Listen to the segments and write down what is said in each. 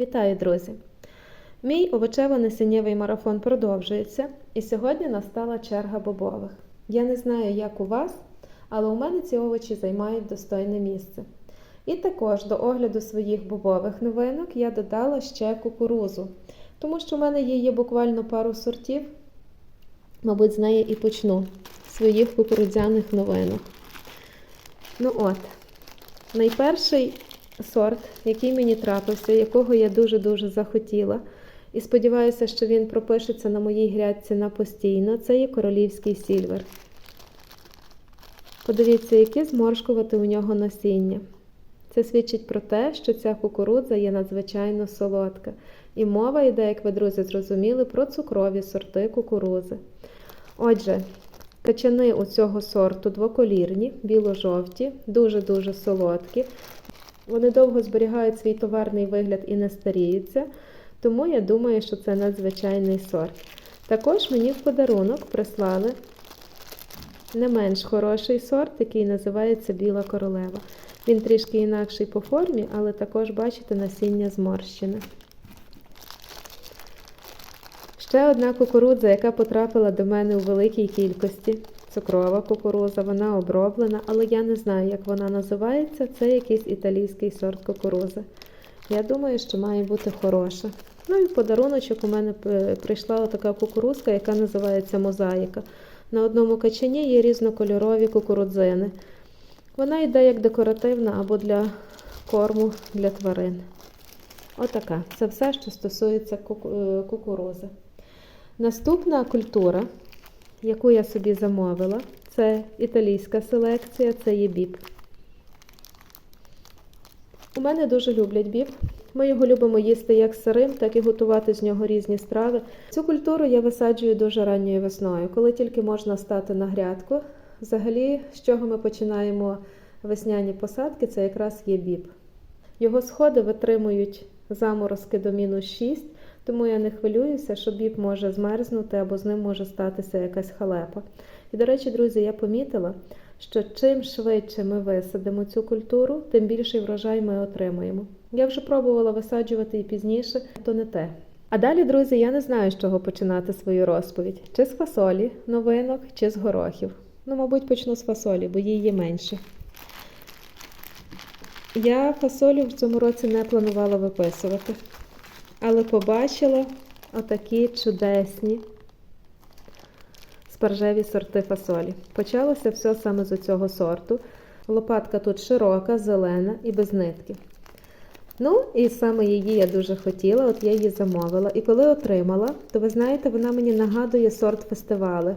Вітаю, друзі! Мій овочево-насіннєвий марафон продовжується, і сьогодні настала черга бобових. Я не знаю, як у вас, але у мене ці овочі займають достойне місце. І також до огляду своїх бобових новинок я додала ще кукурузу, тому що в мене є буквально пару сортів, мабуть, з неї і почну своїх кукурудзяних новинок. Ну от, найперший сорт, який мені трапився, якого я дуже-дуже захотіла. І сподіваюся, що він пропишеться на моїй грядці на постійно. Це є королівський сільвер. Подивіться, яке зморшкувати у нього насіння. Це свідчить про те, що ця кукурудза є надзвичайно солодка. І мова йде, як ви, друзі, зрозуміли, про цукрові сорти кукурузи. Отже, качани у цього сорту двоколірні, біло-жовті, дуже-дуже солодкі. Вони довго зберігають свій товарний вигляд і не старіються, тому я думаю, що це надзвичайний сорт. Також мені в подарунок прислали не менш хороший сорт, який називається Біла королева. Він трішки інакший по формі, але також, бачите, насіння зморщене. Ще одна кукурудза, яка потрапила до мене у великій кількості. Цукрова кукуруза, вона оброблена, але я не знаю, як вона називається. Це якийсь італійський сорт кукурузи. Я думаю, що має бути хороша. Ну і подаруночок у мене прийшла така кукурузка, яка називається мозаїка. На одному качані є різнокольорові кукурудзини. Вона йде як декоративна або для корму для тварин. Отака. Це все, що стосується кукурузи. Наступна культура, яку я собі замовила, це італійська селекція, це є біб. У мене дуже люблять біб. Ми його любимо їсти як сирим, так і готувати з нього різні страви. Цю культуру я висаджую дуже ранньою весною, коли тільки можна стати на грядку. Взагалі, з чого ми починаємо весняні посадки, це якраз є біб. Його сходи витримують заморозки до мінус 6, тому я не хвилююся, що біб може змерзнути або з ним може статися якась халепа. І, до речі, друзі, я помітила, що чим швидше ми висадимо цю культуру, тим більший врожай ми отримаємо. Я вже пробувала висаджувати і пізніше, то не те. А далі, друзі, я не знаю, з чого починати свою розповідь: чи з фасолі новинок, чи з горохів. Ну, мабуть, почну з фасолі, бо її є менше. Я фасолю в цьому році не планувала виписувати, але побачила отакі чудесні спаржеві сорти фасолі. Почалося все саме з цього сорту. Лопатка тут широка, зелена і без нитки. Ну, і саме її я дуже хотіла, от я її замовила. І коли отримала, то ви знаєте, вона мені нагадує сорт фестивали.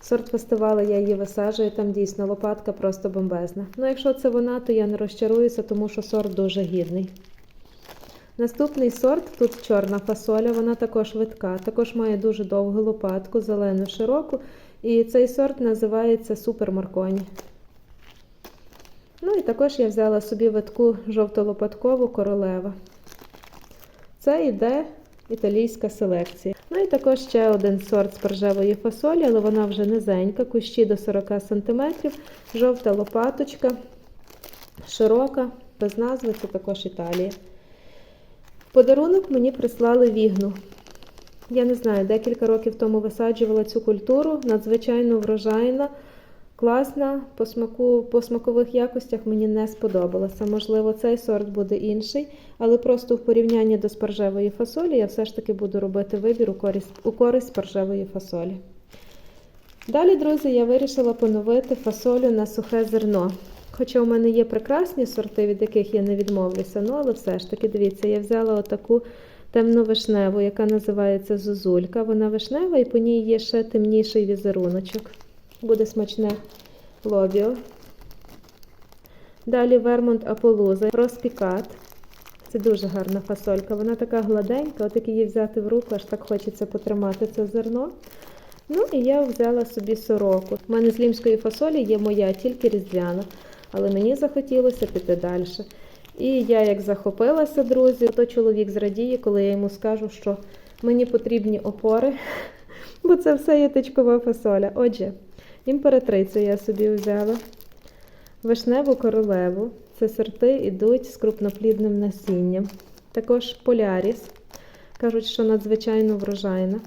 Сорт фестивалу я її висаджую, там дійсно лопатка просто бомбезна. Ну, якщо це вона, то я не розчаруюся, тому що сорт дуже гідний. Наступний сорт тут чорна фасоля, вона також витка, також має дуже довгу лопатку, зелену широку. І цей сорт називається Супер Марконі. Ну і також я взяла собі витку жовтолопаткову королева. Це йде італійська селекція. Ну і також ще один сорт спаржевої фасолі, але вона вже низенька, кущі до 40 см, жовта лопаточка, широка, без назви, це також Італія. Подарунок мені прислали вігну. Я не знаю, декілька років тому висаджувала цю культуру, надзвичайно врожайна. Класна, по смаку, по смакових якостях мені не сподобалася. Можливо, цей сорт буде інший, але просто в порівнянні до спаржевої фасолі я все ж таки буду робити вибір у користь, у користь спаржевої фасолі. Далі, друзі, я вирішила поновити фасолю на сухе зерно. Хоча у мене є прекрасні сорти, від яких я не відмовлюся, ну але все ж таки, дивіться, я взяла отаку темно-вишневу, яка називається зозулька. Вона вишнева і по ній є ще темніший візеруночок. Буде смачне лобіо. Далі вермонт аполуза, розпікат. Це дуже гарна фасолька. Вона така гладенька, от як її взяти в руку, аж так хочеться потримати це зерно. Ну і я взяла собі сороку. У мене з лімської фасолі є моя, тільки різдвяна. Але мені захотілося піти далі. І я як захопилася, друзі, то чоловік зрадіє, коли я йому скажу, що мені потрібні опори, бо це все є тичкова фасоля. Отже. Імператрицю я собі взяла. Вишневу королеву. Це сорти йдуть з крупноплідним насінням. Також поляріс. Кажуть, що надзвичайно врожайна.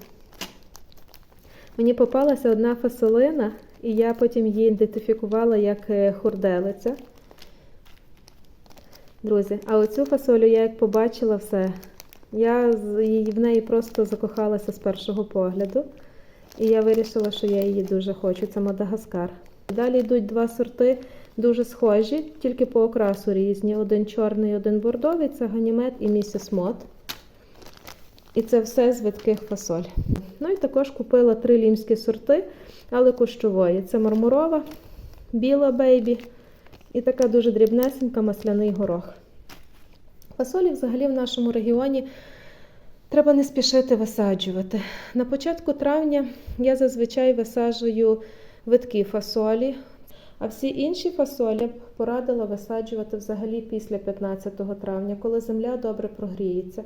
Мені попалася одна фасолина, і я потім її ідентифікувала як е, хурделиця. Друзі, а оцю фасолю я як побачила все. Я в неї просто закохалася з першого погляду. І я вирішила, що я її дуже хочу. Це Мадагаскар. Далі йдуть два сорти, дуже схожі, тільки по окрасу різні. Один чорний, один бордовий це ганімет і місіс Мот. І це все з видких фасоль. Ну і також купила три лімські сорти, але кущової. Це мармурова, біла бейбі і така дуже дрібнесенька масляний горох. Фасолі взагалі в нашому регіоні треба не спішити висаджувати. На початку травня я зазвичай висаджую видкі фасолі, а всі інші фасолі порадила висаджувати взагалі після 15 травня, коли земля добре прогріється.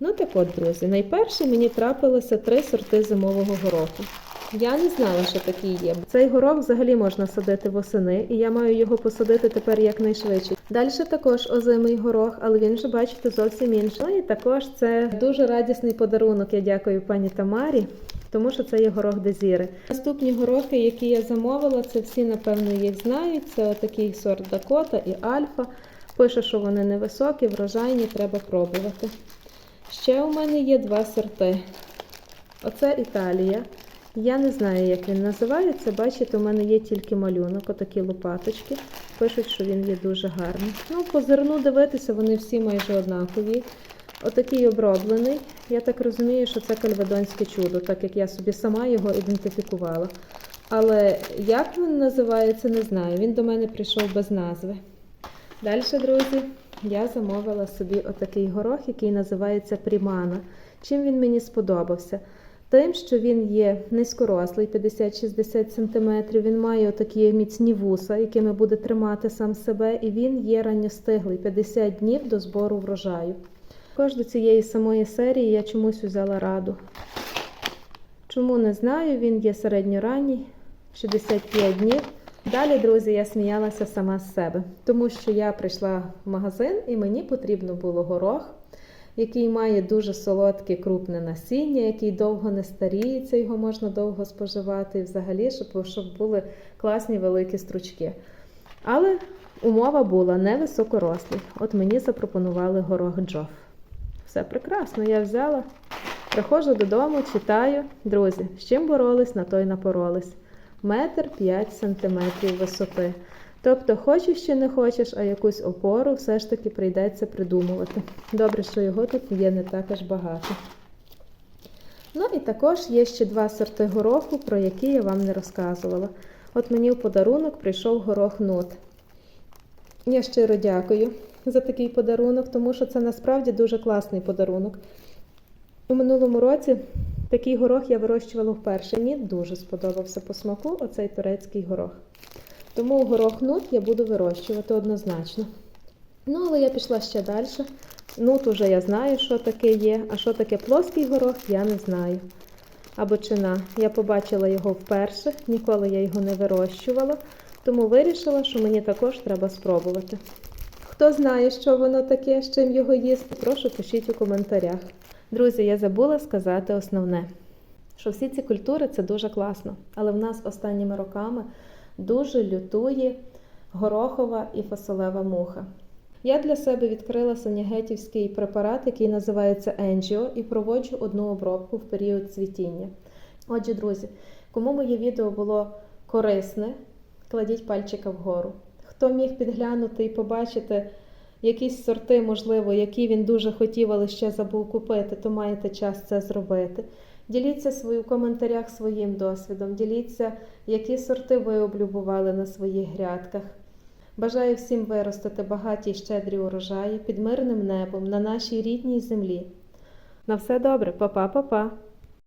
Ну так от, друзі, найперше мені трапилося три сорти зимового гороху. Я не знала, що такі є. Цей горох взагалі можна садити восени, і я маю його посадити тепер якнайшвидше. Далі також озимий горох, але він вже, бачите, зовсім інший. Ну і також це дуже радісний подарунок. Я дякую пані Тамарі, тому що це є горох дезіри. Наступні горохи, які я замовила, це всі, напевно, їх знають. Це отакий сорт Дакота і Альфа. Пише, що вони невисокі, врожайні, треба пробувати. Ще у мене є два сорти. Оце Італія. Я не знаю, як він називається. Бачите, у мене є тільки малюнок, отакі лопаточки. Пишуть, що він є дуже гарний. Ну, по зерну дивитися, вони всі майже однакові. Отакий оброблений. Я так розумію, що це кальведонське чудо, так як я собі сама його ідентифікувала. Але як він називається, не знаю. Він до мене прийшов без назви. Далі, друзі, я замовила собі отакий горох, який називається Прімана. Чим він мені сподобався? Тим, що він є низькорослий, 50-60 см, він має такі міцні вуса, якими буде тримати сам себе, і він є ранньостиглий, 50 днів до збору врожаю. Також до цієї самої серії я чомусь взяла раду. Чому не знаю, він є середньоранній, 65 днів. Далі, друзі, я сміялася сама з себе, тому що я прийшла в магазин і мені потрібно було горох, який має дуже солодке крупне насіння, який довго не старіється, його можна довго споживати, і взагалі, щоб, щоб були класні великі стручки. Але умова була невисокорослий. От мені запропонували горох джоф. Все прекрасно, я взяла. Приходжу додому, читаю. Друзі, з чим боролись, на той напоролись. Метр п'ять сантиметрів висоти. Тобто, хочеш чи не хочеш, а якусь опору все ж таки прийдеться придумувати. Добре, що його тут є не так аж багато. Ну і також є ще два сорти гороху, про які я вам не розказувала. От мені в подарунок прийшов горох нут. Я щиро дякую за такий подарунок, тому що це насправді дуже класний подарунок. У минулому році такий горох я вирощувала вперше. Мені дуже сподобався по смаку оцей турецький горох. Тому горох нут я буду вирощувати однозначно. Ну, але я пішла ще далі. Нут уже я знаю, що таке є, а що таке плоский горох, я не знаю. Або чина. Я побачила його вперше, ніколи я його не вирощувала, тому вирішила, що мені також треба спробувати. Хто знає, що воно таке, з чим його їсти, прошу пишіть у коментарях. Друзі, я забула сказати основне, що всі ці культури це дуже класно, але в нас останніми роками дуже лютує горохова і фасолева муха. Я для себе відкрила санігетівський препарат, який називається Енджіо, і проводжу одну обробку в період цвітіння. Отже, друзі, кому моє відео було корисне, кладіть пальчика вгору. Хто міг підглянути і побачити якісь сорти, можливо, які він дуже хотів, але ще забув купити, то маєте час це зробити. Діліться свої, в коментарях своїм досвідом, діліться, які сорти ви облюбували на своїх грядках. Бажаю всім виростити багаті й щедрі урожаї під мирним небом на нашій рідній землі. На все добре, па-па-па-па!